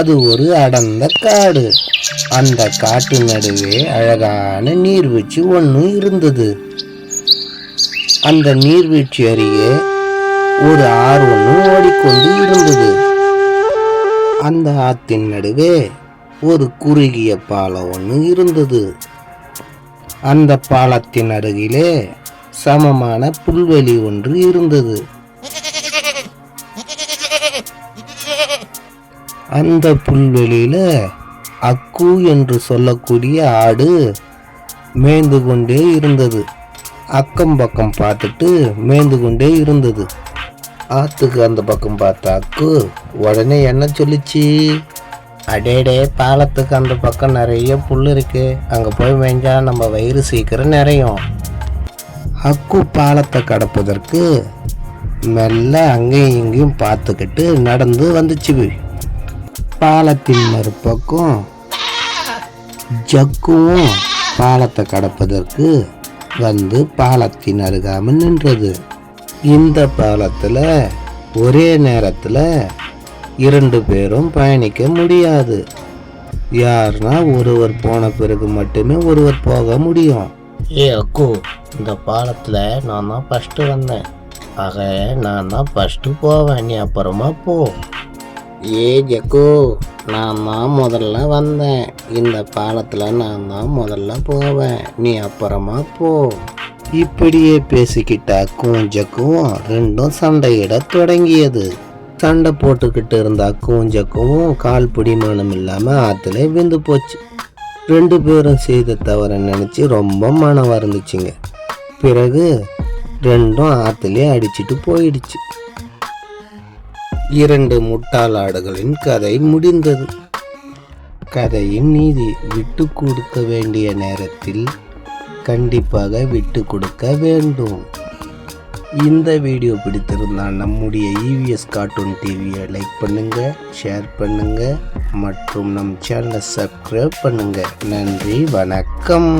அது ஒரு அடர்ந்த காடு. அந்த காட்டு நடுவே அழகான நீர்வீழ்ச்சி ஒன்று இருந்தது. அந்த நீர்வீழ்ச்சி அருகே ஒரு ஆறு ஒன்று ஓடிக்கொண்டு இருந்தது. அந்த ஆத்தின் நடுவே ஒரு குறுகிய பாலம் ஒன்று இருந்தது. அந்த பாலத்தின் அருகிலே சமமான புல்வெளி ஒன்று இருந்தது. அந்த புல்வெளியில் அக்கு என்று சொல்லக்கூடிய ஆடு மேய்ந்து கொண்டே இருந்தது. அக்கம் பக்கம் பார்த்துட்டு மேய்ந்து கொண்டே இருந்தது. ஆத்துக்கு அந்த பக்கம் பார்த்த அக்கு உடனே என்ன சொல்லிச்சு? அடேடே பாலத்துக்கு அந்த பக்கம் நிறைய புல் இருக்கு. அங்கே போய் மேய்ஞ்சா நம்ம வயிறு சீக்கிரம் நிறையும். அக்கு பாலத்தை கடப்பதற்கு மெல்ல அங்கேயும் இங்கேயும் பார்த்துக்கிட்டு நடந்து வந்துச்சு பாலத்தின் மறுபக்கம் ஜக்குவும் பாலத்தை கடப்பதற்கு வந்து பாலத்தின் அருகாமல் நின்றது. இந்த பாலத்தில் ஒரே நேரத்தில் இரண்டு பேரும் பயணிக்க முடியாது. யாருன்னா ஒருவர் போன பிறகு மட்டுமே ஒருவர் போக முடியும். ஏ அக்கு இந்த பாலத்தில் நான் தான் ஃபஸ்ட்டு வந்தேன். ஆக நான் தான் ஃபஸ்ட்டு போவேன். நீ அப்புறமா போ. ஏ ஜக்கு நான் தான் முதல்ல வந்தேன். இந்த பாலத்தில் நான் தான் முதல்ல போவேன். நீ அப்புறமா போ. இப்படியே பேசிக்கிட்ட அக்கும் ஜக்கும் ரெண்டும் சண்டையிட தொடங்கியது. சண்டை போட்டுக்கிட்டு இருந்த அக்கும் ஜக்கும் கால் பிடிமானம் இல்லாமல் ஆற்றுல விந்து போச்சு. ரெண்டு பேரும் செய்த தவறை நினச்சி ரொம்ப மனம் வருந்துச்சுங்க பிறகு ரெண்டும் ஆற்றுலேயே அடிச்சிட்டு போயிடுச்சு. இரண்டு முட்டாளாடுகளின் கதை முடிந்தது. கதையின் நீதி விட்டு கொடுக்க வேண்டிய நேரத்தில் கண்டிப்பாக விட்டு கொடுக்க வேண்டும். இந்த வீடியோ பிடித்திருந்தால் நம்முடைய இவிஎஸ் கார்ட்டூன் டிவியை லைக் பண்ணுங்க ஷேர் பண்ணுங்க மற்றும் நம் சேனலை சப்ஸ்கிரைப் பண்ணுங்க. நன்றி வணக்கம்.